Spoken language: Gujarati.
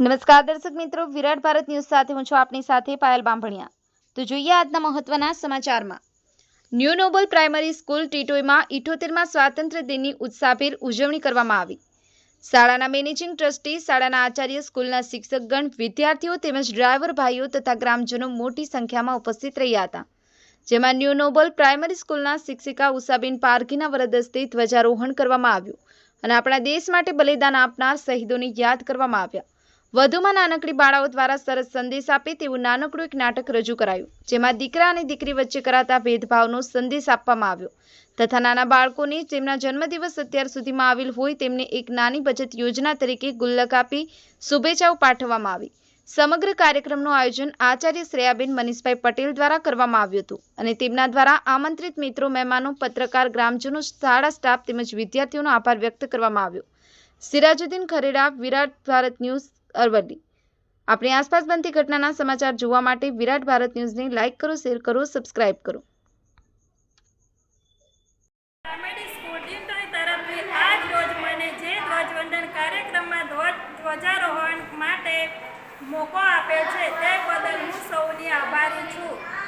નમસ્કાર દર્શક મિત્રો, વિરાટ ભારત ન્યૂઝ સાથે હું છું આપની સાથે પાયલ બાંભણિયા. તો જોઈએ આજના મહત્વના સમાચારમાં. ન્યૂ નોબલ પ્રાઇમરી સ્કૂલ ટીટોઈમાં ઇઠોતેરમાં સ્વાતંત્ર્ય દિનની ઉત્સાહભેર ઉજવણી કરવામાં આવી. શાળાના મેનેજિંગ ટ્રસ્ટી, શાળાના આચાર્ય, સ્કૂલના શિક્ષકગણ, વિદ્યાર્થીઓ તેમજ ડ્રાઈવર ભાઈઓ તથા ગ્રામજનો મોટી સંખ્યામાં ઉપસ્થિત રહ્યા હતા. જેમાં ન્યૂ નોબલ પ્રાઇમરી સ્કૂલના શિક્ષિકા ઉષાબેન પારઘીના વરદસ્તે ધ્વજારોહણ કરવામાં આવ્યું અને આપણા દેશ માટે બલિદાન આપનાર શહીદોને યાદ કરવામાં આવ્યા. વધુમાં નાનકડી બાળાઓ દ્વારા સરસ સંદેશ આપે તેવું નાનકડું એક નાટક રજૂ કરાયું, જેમાં દીકરા અને દીકરી વચ્ચે કરાતા ભેદભાવનો સંદેશ આપવામાં આવ્યો. તથા નાના બાળકોને જેમના જન્મદિવસ અત્યાર સુધીમાં આવેલ હોય તેમને એક નાની બચત યોજના તરીકે ગુલ્લક આપી શુભેચ્છાઓ પાઠવવામાં આવી. સમગ્ર કાર્યક્રમનું આયોજન આચાર્ય શ્રેયાબેન મનીષભાઈ પટેલ દ્વારા કરવામાં આવ્યું હતું અને તેમના દ્વારા આમંત્રિત મિત્રો, મહેમાનો, પત્રકાર, ગ્રામજનો, શાળા સ્ટાફ તેમજ વિદ્યાર્થીઓનો આભાર વ્યક્ત કરવામાં આવ્યો. સિરાજુદ્દીન ખરેડા, વિરાટ ભારત ન્યૂઝ અરવલ્લી. આપણી આસપાસ બનતી ઘટનાના સમાચાર જોવા માટે વિરાટ ભારત ન્યૂઝને લાઇક કરો, શેર કરો, સબસ્ક્રાઇબ કરો. ધ્વજારોહણ માટે મોકો આપ્યો છે. તે બદલ હું સૌની આભારી છું.